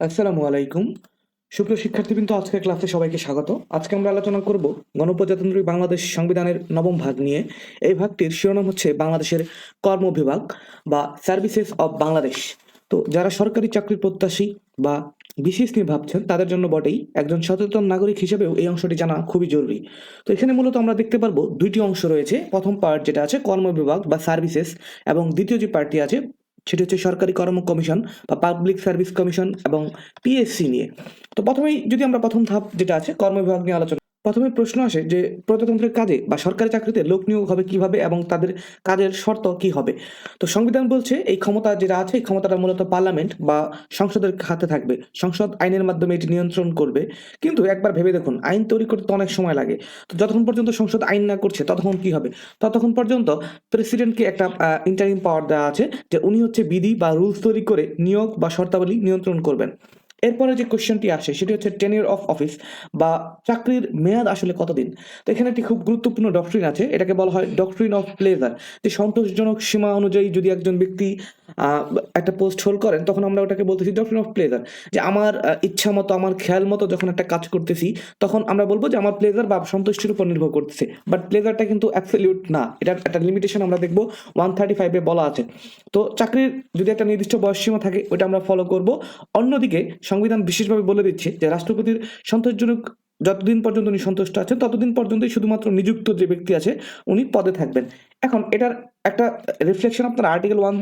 আসসালামু আলাইকুম। সুপ্রিয় শিক্ষার্থীবৃন্দ, আজকের ক্লাসে সবাইকে স্বাগত। আজকে আমরা আলোচনা করব গণপ্রজাতন্ত্রী বাংলাদেশ সংবিধানের নবম ভাগ নিয়ে। এই ভাগটির শিরোনাম হচ্ছে বাংলাদেশের কর্ম বিভাগ বা সার্ভিসেস অব বাংলাদেশ। তো যারা সরকারি চাকরির প্রত্যাশী বা বিশেষ নিয়ে ভাবছেন, তাদের জন্য বটেই একজন সচেতন নাগরিক হিসেবেও এই অংশটি জানা খুবই জরুরি। তো এখানে মূলত আমরা দেখতে পারব দুইটি অংশ রয়েছে। প্রথম পার্ট যেটা আছে কর্ম বিভাগ বা সার্ভিসেস এবং দ্বিতীয় যে পার্টটি আছে সেটি হচ্ছে সরকারি কর্ম কমিশন বা পাবলিক সার্ভিস কমিশন এবং পিএসসি নিয়ে। তো প্রথমেই যদি আমরা প্রথম ধাপ যেটা আছে, কর্ম বিভাগ নিয়ে আলোচনা প্রথমে প্রশ্ন আসে যে প্রজাতন্ত্রের কাজে বা সরকারি চাকরিতে লোক নিয়োগ হবে কীভাবে এবং তাদের কাজের শর্ত কি হবে? তো সংবিধান বলছে এই ক্ষমতা যেটা আছে, এই ক্ষমতাটা মূলত পার্লামেন্ট বা সংসদের হাতে থাকবে। সংসদ আইনের মাধ্যমে এটি নিয়ন্ত্রণ করবে। কিন্তু একবার ভেবে দেখুন, আইন তৈরি করতে অনেক সময় লাগে। তো যতক্ষণ পর্যন্ত সংসদ আইন না করছে, ততক্ষণ কি হবে? ততক্ষণ পর্যন্ত প্রেসিডেন্টকে একটা ইন্টারিম পাওয়ার দেওয়া আছে যে উনি হচ্ছে বিধি বা রুলস তৈরি করে নিয়োগ বা শর্তাবলী নিয়ন্ত্রণ করবেন। এরপরে যে কোশ্চেনটি আসে, সেটি হচ্ছে টেনিয়র অফ অফিস বা চাকরির মেয়াদ আসলে কতদিন? তো এখানে একটি খুব গুরুত্বপূর্ণ ডক্ট্রিন আছে, এটাকে বলা হয় ডক্ট্রিন অফ প্লেজার যে সন্তোষজনক সীমা অনুযায়ী যদি একজন ব্যক্তি একটা পোস্ট হোল্ড করেন, তখন আমরা ওটাকে বলতেছি ডক্ট্রিন অফ প্লেজার যে আমার ইচ্ছা মতো, আমার খেয়াল মতো যখন একটা কাজ করতেছি, তখন আমরা বলব যে আমার প্লেজার বা সন্তুষ্টির উপর নির্ভর করতেছে। বাট প্লেজারটা কিন্তু অ্যাবসলিউট না এটার একটা লিমিটেশন আমরা দেখব ওয়ান থার্টি ফাইভে বলা আছে। তো চাকরির যদি একটা নির্দিষ্ট বয়স সীমা থাকে ওটা আমরা ফলো করব। অন্যদিকে সংবিধান বিশেষভাবে বলে দিচ্ছে যে রাষ্ট্রপতির সন্তোষজনক যতদিন পর্যন্ত উনি সন্তুষ্ট আছেন, ততদিন পর্যন্তই শুধুমাত্র নিযুক্ত যে ব্যক্তি আছে, উনি পদে থাকবেন। এখন এটার একটা রিফ্লেকশন আপনার article one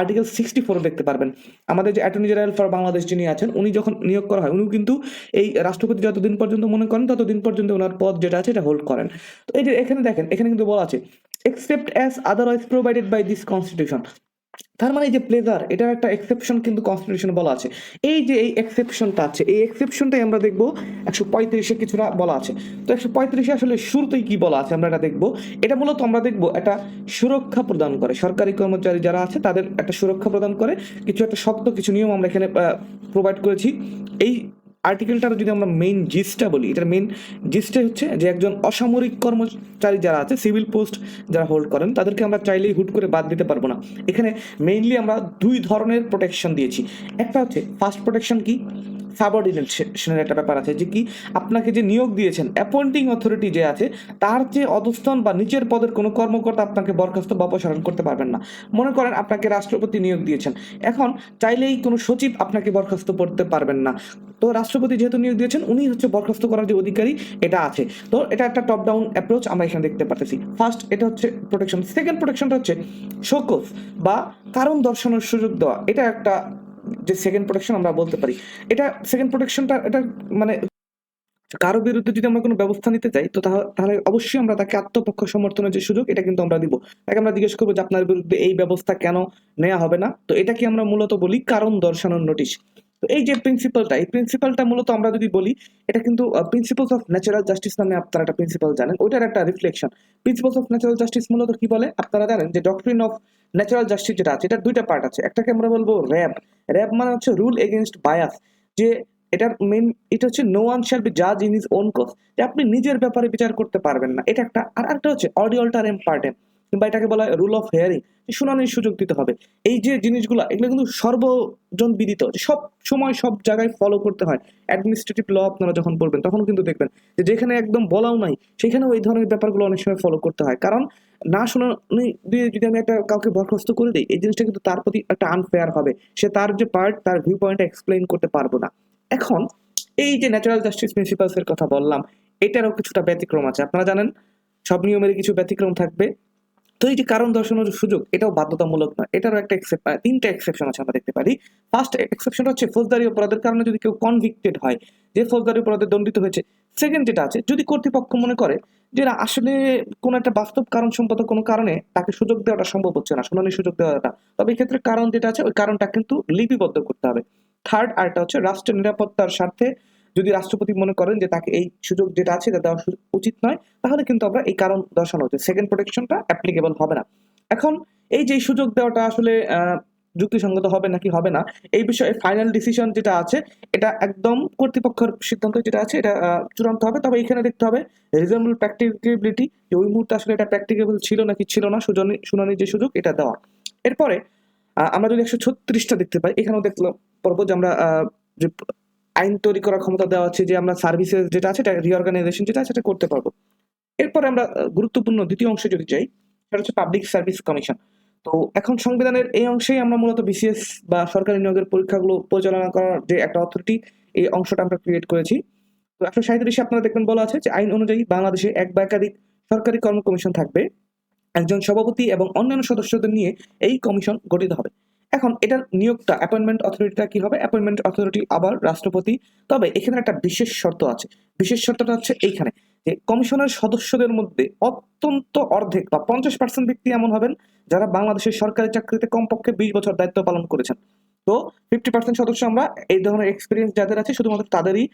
article sixty four দেখতে পারবেন। আমাদের যে অ্যাটর্নি জেনারেল ফর বাংলাদেশ যিনি আছেন, উনি যখন নিয়োগ করা হয়, উনিও কিন্তু এই রাষ্ট্রপতি যতদিন পর্যন্ত মনে করেন, ততদিন পর্যন্ত ওনার পদ যেটা আছে, এটা হোল্ড করেন। তো এই যে এখানে দেখেন, এখানে কিন্তু বলা আছে except as otherwise provided by this constitution তার মানে এই যে প্লেজার এটার একটা এক্সেপশন কিন্তু কনস্টিটিউশনে বলা আছে। এই যে এই এক্সেপশনটা আছে, এই এক্সেপশনটাই আমরা দেখব একশো পঁয়ত্রিশে কিছুটা বলা আছে। তো একশো পঁয়ত্রিশে আসলে শুরুতেই কি বলা আছে আমরা এটা দেখব? এটা মূলত আমরা দেখব একটা সুরক্ষা প্রদান করে। সরকারি কর্মচারী যারা আছে, তাদের একটা সুরক্ষা প্রদান করে। কিছু একটা শক্ত কিছু নিয়ম আমরা এখানে প্রোভাইড করেছি। এই আর্টিকেলটার যদি আমরা মেইন জিসটা বলি, এটার মেইন জিসটা হচ্ছে যে একজন অসামরিক কর্মচারী যারা আছে সিভিল পোস্ট যারা হোল্ড করেন, তাদেরকে আমরা চাইলেই হুট করে বাদ দিতে পারব না। এখানে মেইনলি আমরা দুই ধরনের প্রোটেকশন দিয়েছি। একটা হচ্ছে ফার্স্ট প্রোটেকশন কি? সাবঅর্ডিনেশনের একটা ব্যাপার আছে যে কি, আপনাকে যে নিয়োগ দিয়েছেন অ্যাপয়েন্টিং অথরিটি যে আছে, তার যে অধস্থান বা নিচের পদের কোনো কর্মকর্তা আপনাকে বরখাস্ত বা অপসারণ করতে পারবেন না। মনে করেন আপনাকে রাষ্ট্রপতি নিয়োগ দিয়েছেন। এখন চাইলেই কোনো সচিব আপনাকে বরখাস্ত করতে পারবেন না। তো রাষ্ট্রপতি যেহেতু নিয়োগ দিয়েছেন, উনি হচ্ছে বরখাস্ত করার যে অধিকারী, এটা আছে। তো এটা একটা টপ ডাউন অ্যাপ্রোচ আমরা এখানে দেখতে পারতেছি। ফার্স্ট এটা হচ্ছে প্রোটেকশন সেকেন্ড প্রোটেকশনটা হচ্ছে শোকস বা কারণ দর্শানোর সুযোগ দেওয়া। এটা একটা যে সেকেন্ড প্রোটেকশন আমরা বলতে পারি। এটা সেকেন্ড প্রোটেকশনটা এটা মানে কারও বিরুদ্ধে যদি আমরা কোনো ব্যবস্থা নিতে চাই, তো তাহলে অবশ্যই আমরা তাকে আত্মপক্ষ সমর্থনের যে সুযোগ, এটা কিন্তু আমরা দিব। তাকে আমরা জিজ্ঞেস করব যে, আপনার বিরুদ্ধে এই ব্যবস্থা কেন নেওয়া হবে না? তো এটাকে আমরা মূলত বলি কারণ দর্শানোর নোটিশ তো এই যে প্রিন্সিপালটা এই প্রিন্সিপালটা মূলত আমরা যদি বলি, এটা কিন্তু প্রিন্সিপালস অফ ন্যাচারাল জাস্টিস নামে আপনারা একটা প্রিন্সিপাল জানেন, ওইটার একটা reflection principles of natural justice মূলত কি বলে? আপনারা জানেন যে ডক্ট্রিন অফ ন্যাচারাল জাস্টিস যেটা আছে, এটার দুইটা পার্ট আছে। একটাকে আমরা বলব র্যাব র্যাব মানে হচ্ছে রুল এগেনস্ট বায়াস যে এটার মেন এটা হচ্ছে নো ওয়ান শ্যাল বি জাজ ইন ইজ ওন কজ যে আপনি নিজের ব্যাপারে বিচার করতে পারবেন না। এটা একটা, আর একটা হচ্ছে অডি অল্টার এম্পার্টেন্ট কিংবা এটাকে বলা হয় রুল অফ হেয়ারিং শুনানির সুযোগ দিতে হবে। এই যে জিনিসগুলো, এগুলো কিন্তু সর্বজন বিদিত সব সময় সব জায়গায় ফলো করতে হয়। অ্যাডমিনিস্ট্রেটিভ ল আপনারা যখন পড়বেন, তখন কিন্তু দেখবেন যে যেখানে একদম বলাও নাই, সেখানেও এই ধরনের ব্যাপারগুলো অনেক সময় ফলো করতে হয়। কারণ না শুনানি দিয়ে যদি আমি একটা কাউকে বরখাস্ত করে দিই, এই জিনিসটা কিন্তু তার প্রতি একটা আনফেয়ার হবে। সে তার যে পার্ট তার ভিউ পয়েন্ট এক্সপ্লেইন করতে পারব না। এখন, এই যে ন্যাচারাল জাস্টিস প্রিন্সিপালস এর কথা বললাম, এটারও কিছুটা ব্যতিক্রম আছে। আপনারা জানেন, সব নিয়মের কিছু ব্যতিক্রম থাকবে। তো এই যে কারণ দর্শানোর সুযোগ, এটাও বাধ্যতামূলক নয়। এটারও একটা তিনটা এক্সেপশন আছে আমরা দেখতে পারি। ফার্স্ট এক্সেপশন হচ্ছে ফৌজদারি অপরাধের কারণে যদি কেউ কনভিক্টেড হয়, যে ফৌজদারি অপরাধে দণ্ডিত হয়েছে। সেকেন্ড যেটা আছে, যদি কর্তৃপক্ষ মনে করে যে না, আসলে কোনো একটা বাস্তব কারণ সম্পদ কোনো কারণে তাকে সুযোগ দেওয়াটা সম্ভব হচ্ছে না শুনানির সুযোগ দেওয়াটা, তবে এক্ষেত্রে কারণ যেটা আছে, ওই কারণটা কিন্তু লিপিবদ্ধ করতে হবে। থার্ড আরটা হচ্ছে রাষ্ট্রের নিরাপত্তার স্বার্থে যদি রাষ্ট্রপতি মনে করেন যে তাকে এই সুযোগ যেটা আছে এটা দেওয়া উচিত নয়, তাহলে কিন্তু আমরা এই কারণ দর্শানো হচ্ছে। সেকেন্ড প্রোটেকশনটা অ্যাপ্লিকেবল হবে না। এখন এই যে সুযোগ দেওয়াটা আসলে যুক্তিসঙ্গত হবে নাকি হবে না, এই বিষয়ে ফাইনাল ডিসিশন যেটা আছে, এটা একদম কর্তৃপক্ষের সিদ্ধান্ত যেটা আছে, এটা চূড়ান্ত হবে। তবে এখানে দেখতে হবে রিজনেবল প্র্যাকটিকেবিলিটি যে ওই মুহূর্তে আসলে এটা প্র্যাকটিকেবল ছিল নাকি ছিল না, সুজনি শুনানির যে সুযোগ, এটা দেওয়া। এরপরে আমরা যদি একশো ছত্রিশটা দেখতে পাই, এখানেও দেখলাম পর্ব যে আমরা যে আইন তৈরি করার ক্ষমতা দেওয়া হচ্ছে যে আমরা সার্ভিসেস যেটা আছে রিঅর্গানাইজেশন যেটা আছে, সেটা করতে পারব। এরপরে আমরা গুরুত্বপূর্ণ দ্বিতীয় অংশে যদি যাই সেটা হচ্ছে পাবলিক সার্ভিস কমিশন তো এখন সংবিধানের এই অংশেই আমরা মূলত বিসিএস বা সরকারি নিয়োগের পরীক্ষাগুলো পরিচালনা করার যে একটা অথরিটি এই অংশটা আমরা ক্রিয়েট করেছি। তো একশো সাঁত্রিশে আপনারা দেখবেন বলা আছে যে আইন অনুযায়ী বাংলাদেশে এক বা একাধিক সরকারি কর্ম কমিশন থাকবে। একজন সভাপতি এবং অন্যান্য সদস্যদের নিয়ে এই কমিশন গঠিত হবে। এখন এটার নিয়োগটা অ্যাপয়েন্টমেন্ট অথরিটিটা কি হবে? অ্যাপয়েন্টমেন্ট অথরিটি আবার রাষ্ট্রপতি। তবে এখানে একটা বিশেষ শর্ত আছে। বিশেষ শর্তটা হচ্ছে এইখানে যে কমিশনের সদস্যদের মধ্যে অত্যন্ত অর্ধেক বা পঞ্চাশ পার্সেন্ট ব্যক্তি এমন হবেন যারা বাংলাদেশের সরকারি চাকরিতে কমপক্ষে বিশ বছর দায়িত্ব পালন করেছেন। তো ফিফটি পার্সেন্ট সদস্য আমরা এই ধরনের এক্সপিরিয়েন্স যাদের আছে শুধুমাত্র তাদেরই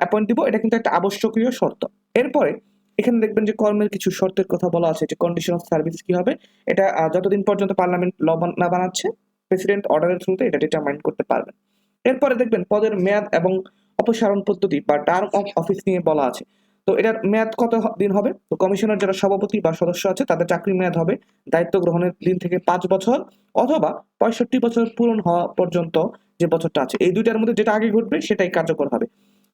অ্যাপয়েন্ট দিব। এটা কিন্তু একটা আবশ্যকীয় শর্ত। এরপরে এখানে দেখবেন যে কর্মের কিছু শর্তের কথা বলা আছে যে কন্ডিশন অফ সার্ভিস কি হবে? এটা যতদিন পর্যন্ত পার্লামেন্ট ল না বানাচ্ছে প্রেসিডেন্ট অর্ডারের থ্রুতে এটা ডিটারমাইন করতে পারবেন। এরপরে দেখবেন পদের মেয়াদ এবং অপসারণ পদ্ধতি বা টার্ম অফ অফিস নিয়ে বলা আছে। তো এটার মেয়াদ কত দিন হবে? তো কমিশনের যারা সভাপতি বা সদস্য আছে, তাদের চাকরির মেয়াদ হবে দায়িত্ব গ্রহণের দিন থেকে পাঁচ বছর অথবা পঁয়ষট্টি বছর পূরণ হওয়া পর্যন্ত যে বছরটা আছে। এই দুইটার মধ্যে যেটা আগে ঘটবে, সেটাই কার্যকর হবে।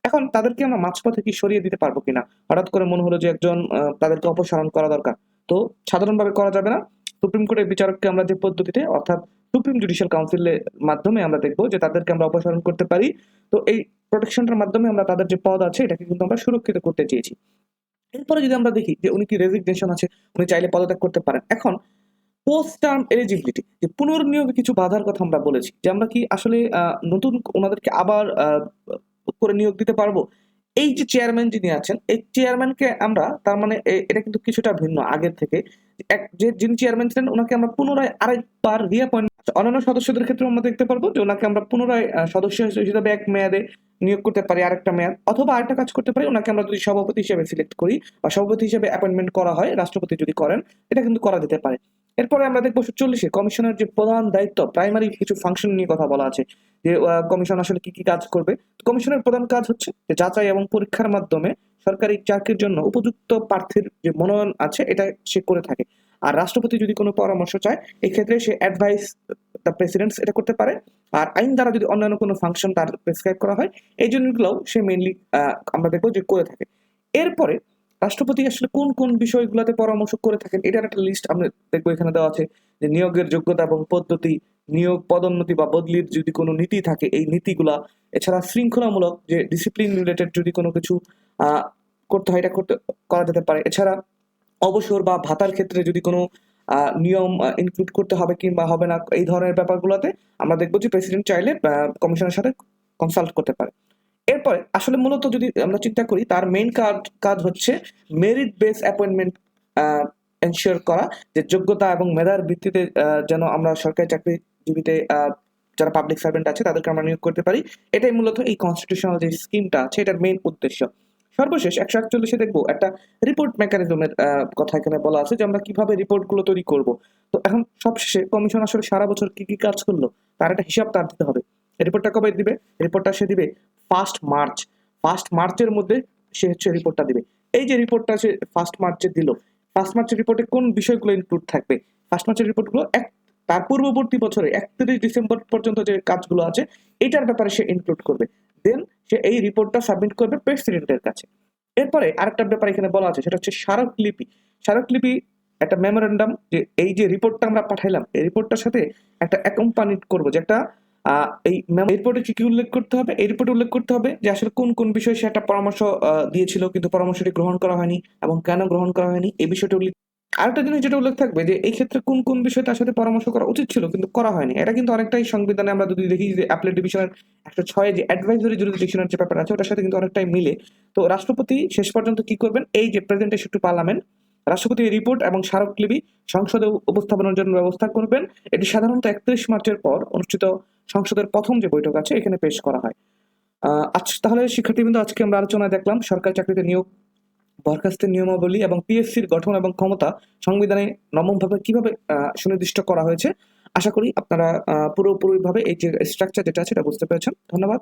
এখন তাদেরকে আমরা মাঝপথে কি সরিয়ে দিতে পারব কিনা? হঠাৎ করে মনে হলো যে একজন তাদেরকে অপসারণ করা দরকার। তো সাধারণভাবে করা যাবে না। সুপ্রিম কোর্টের বিচারককে আমরা যে পদ্ধতিতে, অর্থাৎ সুপ্রিম জুডিশিয়াল কাউন্সিলের মাধ্যমে আমরা দেখব যে তাদেরকে আমরা অপসারণ করতে পারি। তো এই প্রোটেকশনটার মাধ্যমে আমরা তাদের যে পদ আছে, এটাকে কিন্তু আমরা সুরক্ষিত করতে চেয়েছি। এরপরে যদি আমরা দেখি যে উনি কি রেজিগনেশন আছে, উনি চাইলে পদত্যাগ করতে পারেন। এখন পোস্ট টার্ম এলিজিবিলিটি যে পুনর্নিয়োগে কিছু বাধার কথা আমরা বলেছি, যে আমরা কি আসলে নতুন ওনাদেরকে আবার করে নিয়োগ দিতে পারব? এই যে চেয়ারম্যান যিনি আছেন, এই চেয়ারম্যানকে আমরা, তার মানে এটা কিন্তু কিছুটা ভিন্ন। আগের থেকে, এক, যে যিনি চেয়ারম্যান ছিলেন, ওনাকে আমরা পুনরায় আরেকবার রিঅ্যাপয়েন্ট অন্যান্য সদস্যদের ক্ষেত্রে আমরা দেখতে পারব যে ওনাকে আমরা পুনরায় সদস্য হিসেবে এক মেয়াদে নিয়োগ করতে পারি আরেকটা মেয়াদ, অথবা আরেকটা কাজ করতে পারি, ওনাকে আমরা যদি সভাপতি হিসেবে সিলেক্ট করি বা সভাপতি হিসেবে অ্যাপয়েন্টমেন্ট করা হয়, রাষ্ট্রপতি যদি করেন, এটা কিন্তু করা যেতে পারে। এরপরে আমরা দেখব চল্লিশে, কমিশনের যে প্রধান দায়িত্ব প্রাইমারি কিছু ফাংশন নিয়ে কথা বলা আছে, যে কমিশন আসলে কি কি কাজ করবে? কমিশনের প্রধান কাজ হচ্ছে যে যাচাই এবং পরীক্ষার মাধ্যমে সরকারি চাকরির জন্য উপযুক্ত প্রার্থীর যে মনোনয়ন আছে, এটা সে করে থাকে। আর রাষ্ট্রপতি যদি কোনো পরামর্শ চায়, এক্ষেত্রে সে অ্যাডভাইস দ্য প্রেসিডেন্টস এটা করতে পারে। আর আইন দ্বারা যদি অন্যান্য কোনো ফাংশন তার প্রেসক্রাইব করা হয়, এই জিনিসগুলোও সে মেইনলি আমরা দেখব যে করে থাকে। এরপরে রাষ্ট্রপতি আসলে কোন কোন বিষয়গুলোতে পরামর্শ করে থাকেন, এটার একটা লিস্ট আমরা দেখব এখানে দেওয়া আছে যে নিয়োগের যোগ্যতা এবং পদ্ধতি, নিয়োগ পদোন্নতি বা বদলির যদি কোনো নীতি থাকে, এই নীতিগুলা। এছাড়া শৃঙ্খলামূলক যে ডিসিপ্লিন রিলেটেড যদি কোনো কিছু করতে হয়, এটা করতে, করা যেতে পারে। এছাড়া অবসর বা ভাতার ক্ষেত্রে যদি কোনো নিয়ম ইনক্লুড করতে হবে কিংবা হবে না, এই ধরনের ব্যাপারগুলোতে আমরা দেখব যে প্রেসিডেন্ট চাইলে কমিশনের সাথে কনসাল্ট করতে পারে। এরপরে আসলে মূলত যদি আমরা চিন্তা করি, তার মেইন কাজ কাজ হচ্ছে মেরিট বেস অ্যাপয়েন্টমেন্ট এনশিওর করা, যে যোগ্যতা এবং মেধার ভিত্তিতে যেন আমরা সরকারি চাকরিজীবীতে যারা পাবলিক সার্ভেন্ট আছে, তাদেরকে আমরা নিয়োগ করতে পারি। এটাই মূলত এই কনস্টিটিউশনাল যে স্কিমটা আছে, এটার মেইন উদ্দেশ্য। সর্বশেষ একশো একচল্লিশে দেখব একটা রিপোর্ট মেকানিজমের কথা এখানে বলা আছে যে আমরা কীভাবে রিপোর্টগুলো তৈরি করব। তো এখন সবশেষে কমিশন আসলে সারা বছর কি কি কাজ করল, তার একটা হিসাব তার দিতে হবে। রিপোর্টটা কবে দিবে? রিপোর্টটা সে দিবে ফার্স্ট মার্চ ফার্স্ট মার্চের মধ্যে সে হচ্ছে রিপোর্টটা দিবে। এই যে রিপোর্টটা সে ফার্স্ট মার্চে দিল ফার্স্ট মার্চের রিপোর্টে কোন বিষয়গুলো ইনক্লুড থাকবে? ফার্স্ট মার্চের রিপোর্টগুলো এক, তার পূর্ববর্তী বছরে একত্রিশ ডিসেম্বর পর্যন্ত যে কাজগুলো আছে, এটার ব্যাপারে সে ইনক্লুড করবে। দেন সে এই রিপোর্টটা সাবমিট করবে প্রেসিডেন্টের কাছে। এরপরে আরেকটা ব্যাপার এখানে বলা আছে, সেটা হচ্ছে স্মারকলিপি স্মারকলিপি একটা মেমোরেন্ডাম যে এই যে রিপোর্টটা আমরা পাঠাইলাম, এই রিপোর্টটার সাথে একটা অ্যাকম্পানিট করব, যে একটা এই রিপোর্টে কি কি উল্লেখ করতে হবে? এই রিপোর্টে উল্লেখ করতে হবে যে আসলে কোন কোন বিষয়ে সে একটা পরামর্শ দিয়েছিল, কিন্তু পরামর্শটি গ্রহণ করা হয়নি এবং কেন গ্রহণ করা হয়নি, এই বিষয়টি উল্লেখ আরেকটা জিনিস যেটা উল্লেখ থাকবে যে এই ক্ষেত্রে কোন কোন বিষয়ে তার সাথে পরামর্শ করা উচিত ছিল, কিন্তু করা হয়নি। এটা কিন্তু অনেকটাই সংবিধানে আমরা যদি দেখি যে অ্যাপ্লেট ডিভিশনের একশো ছয় যে অ্যাডভাইজরি জুরিডিকশনের যে ব্যাপার আছে, ওটার সাথে কিন্তু অনেকটাই মিলে। তো রাষ্ট্রপতি শেষ পর্যন্ত কি করবেন? এই যে প্রেজেন্টেশন টু পার্লামেন্ট রাষ্ট্রপতি রিপোর্ট এবং স্মারকলিপি সংসদে উপস্থাপনের জন্য ব্যবস্থা করবেন। এটি সাধারণত একত্রিশ মার্চের পর অনুষ্ঠিত সংসদের প্রথম যে বৈঠক আছে, এখানে পেশ করা হয়। আচ্ছা তাহলে শিক্ষার্থীবৃন্দ, আজকে আমরা আলোচনায় দেখলাম, সরকারি চাকরিতে নিয়োগ বরখাস্তের নিয়মাবলী এবং পিএসসির গঠন এবং ক্ষমতা সংবিধানে নবমভাবে কীভাবে সুনির্দিষ্ট করা হয়েছে? আশা করি আপনারা পুরোপুরিভাবে এই যে স্ট্রাকচার যেটা আছে, এটা বুঝতে পেরেছেন। ধন্যবাদ।